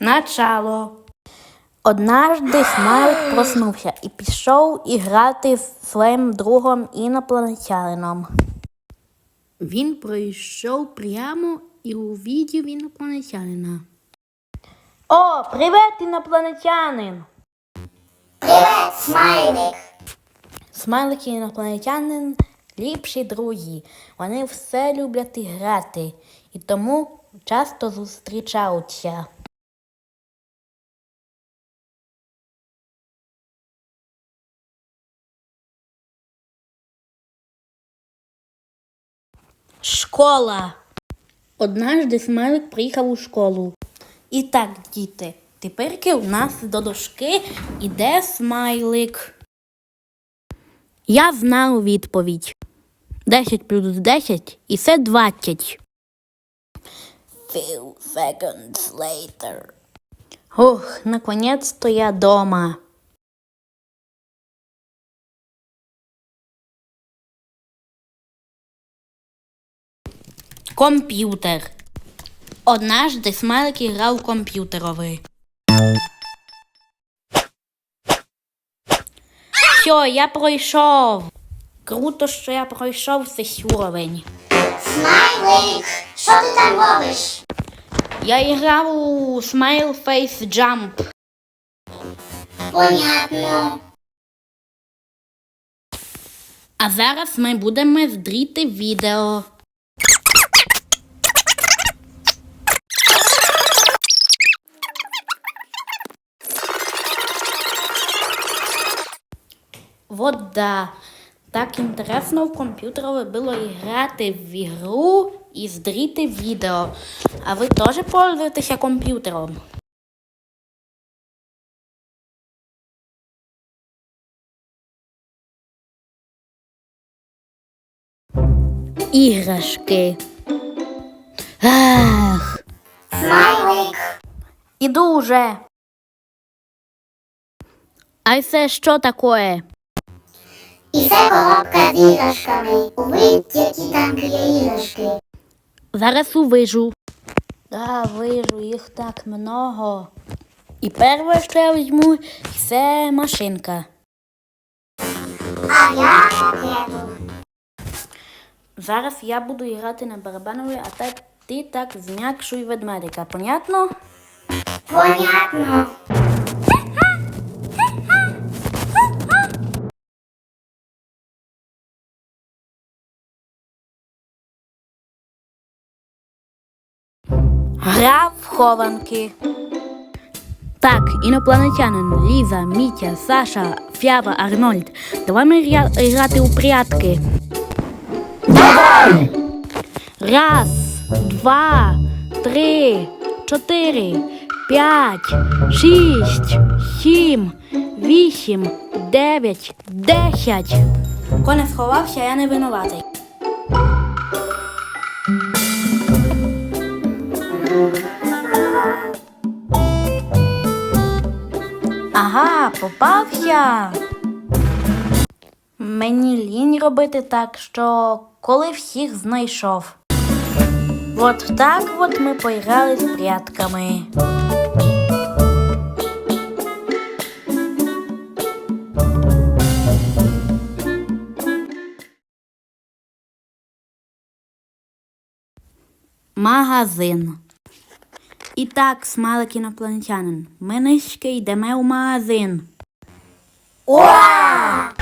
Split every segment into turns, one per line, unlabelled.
Начало. Однажды Смайлик проснувся і пішов іграти з своїм другом інопланетянином. Він пройшов прямо і увидів інопланетянина. О, привіт, інопланетянин!
Привет, смайлик!
Смайлик і інопланетянин ліпші друзі. Вони все люблять грати і тому часто зустрічаються. Школа. Однажды Смайлик приїхав у школу. І так, діти, тепер у нас до дошки іде смайлик. Я знаю відповідь. 10 плюс 10 і це 20. Few seconds later. Ох, наконец-то я дома. Комп'ютер. Однажды Смайлик грав в комп'ютеровий. Все, я пройшов. Круто, що я пройшов цей уровень.
Смайлик! Що ти там робиш?
Я грав у Smile Face Jump.
Понятно.
А зараз ми будемо здріти відео. Вот да. Так інтересно в комп'ютерові було грати в ігру і здріти відео. А ви теж пользуєтеся комп'ютером? Іграшки. Ах,
Смайлик!
іду уже. А це що таке?
І це коробка з іграшками. Увидь, які там є іграшки.
Зараз увижу. Да, вижу, їх так много. І перше, що я візьму, це машинка.
А я ракету.
Зараз я буду грати на барабанові, а так ти так зм'якшуй ведмедика. Понятно?
Понятно.
Гра в хованки. Так, інопланетянин, Ліза, Мітя, Саша, Фява, Арнольд. Давай ми грати у прятки.
Давай!
Раз, два, три, чотири, п'ять, шість, сім, вісім, дев'ять, десять. Коне сховався, я не винуватий. Ага, попався. Мені лінь робити так, що коли всіх знайшов. От так от ми поіграли з прятками. Магазин. І так, смалик інопланетянин. Ми низьки йдемо у магазин.
Ура!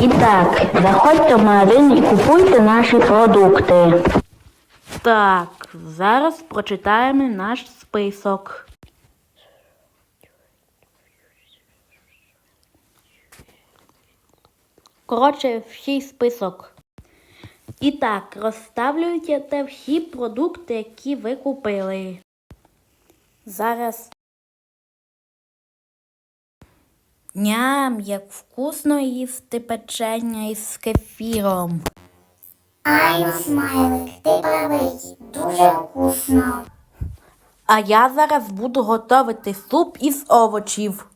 І так, заходьте в магазин і купуйте наші продукти. Так, зараз прочитаємо наш список. Коротше, всій список. І так, розставлюйте всі продукти, які ви купили. Зараз. Ням, як вкусно їсти печення із кефіром.
Ай, смайлик, ти правий. Дуже вкусно.
А я зараз буду готувати суп із овочів.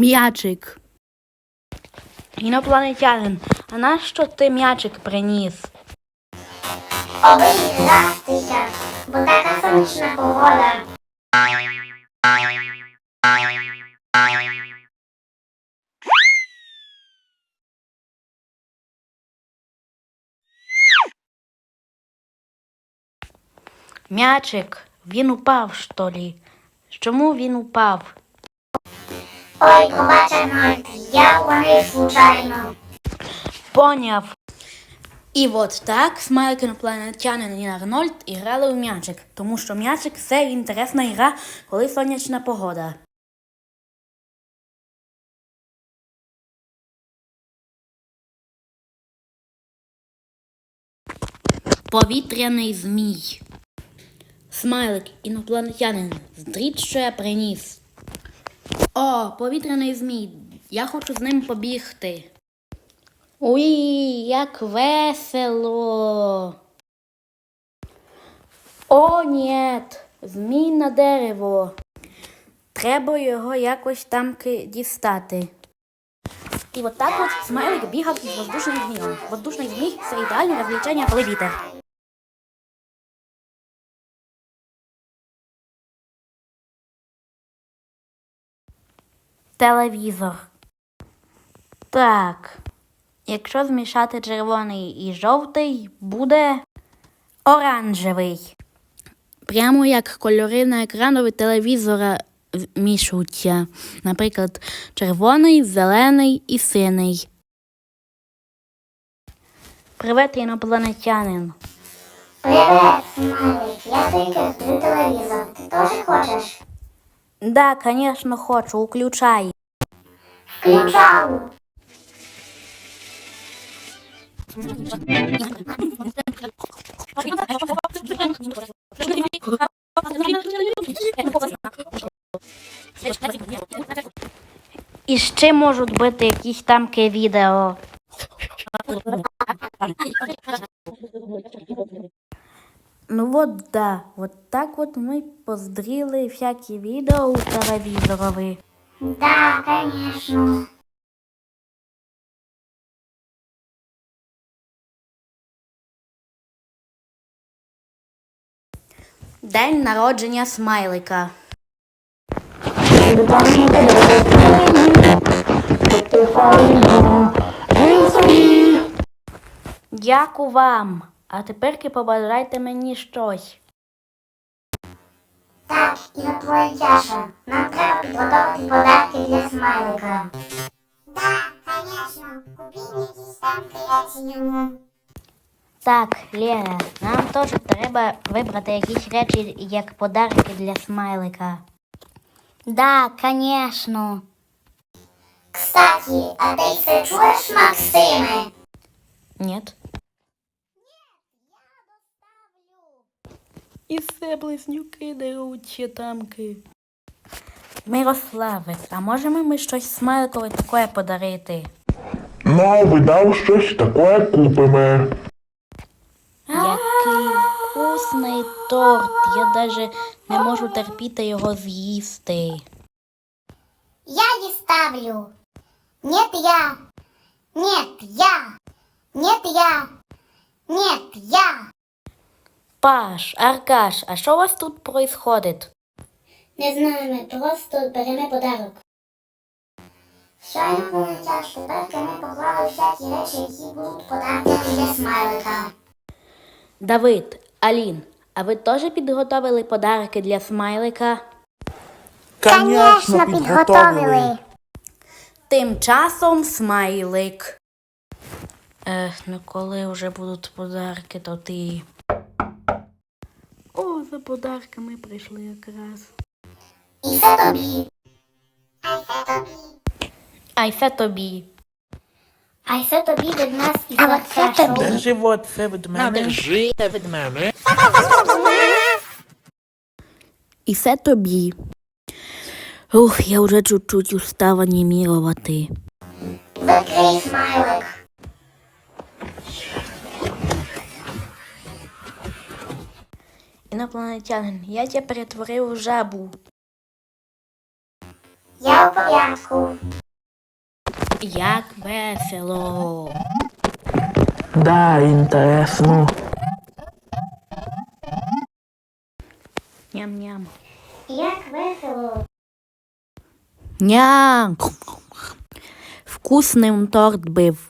М'ячик. Інопланетянин, а нащо ти м'ячик приніс?
Аби гратися, бо така сонячна погода.
М'ячик, він упав, що лі? Чому він упав?
Ой, пробач, Арнольд, я уронив случайно.
Поняв. І от так смайлик інопланетянин і Арнольд і грали у м'ячик, тому що м'ячик це інтересна гра, коли сонячна погода. Повітряний змій. Смайлик інопланетянин. Здріть, що я приніс. О, повітряний змій. Я хочу з ним побігти. Уй, як весело. О, нет, змій на дерево. Треба його якось там дістати. І от так от смайлик бігав із воздушним змієм. Воздушний змій це ідеальне розвлечення, коли вітер. Телевізор. Так. Якщо змішати червоний і жовтий, буде оранжевий. Прямо як кольори на екранові телевізора змішуються. Наприклад, червоний, зелений і синий. Привет, інопланетянин.
Привет, Смайлик, я тільки з телевізор. Ти теж хочеш?
Да, конечно, хочу, уключай.
Включав.
І ще можуть бути якісь там ки відео. Ну от да, от так от ми поздріли всякі відео у телевізорові.
Да, конечно.
День народження смайлика. Дякую вам. А тепер побажайте мені щось.
Так, і на твоя тяша. Нам треба підготувати подарки для смайлика. Да, конечно. Купи якісь там речі йому.
Так, Лера, нам теж треба вибрати якісь речі як подарки для смайлика. Да, конечно.
Кстати, а ти це чуєш, Максиме?
Нет. І все близнюки деруться тамки. Мирославе, а можемо ми щось смайликове таке подарити?
Ну, видав щось таке купимо.
Який вкусний торт. Я даже не можу терпіти його з'їсти.
Я не ставлю. Нет, я. Нет, я. Нет, я. Нет, я.
Паш, Аркаш, а що у вас тут происходит?
Не знаю, ми просто беремо подарок. Щойно було тяжко, тепер ми поклали всякі речі, які будуть подарки для смайлика.
Давид, Алін, а ви теж підготовили подарки для смайлика?
Конечно, підготовили.
Тим часом смайлик. Ех, ну коли вже будуть подарки, то ти. За подарками прийшли якраз.
І це тобі. А це тобі.
А й це тобі.
А це тобі від нас і а це тобі.
Держи вот це від мене. Держи від мене.
І це тобі. Ух, я вже чуть-чуть устала німірувати.
Закрий смайлик.
Інопланетянин, я тебе перетворив у жабу.
Я у порядку.
Як весело.
Да, інтересно.
Ням-ням.
Як весело.
Ням. Вкусним торт бив.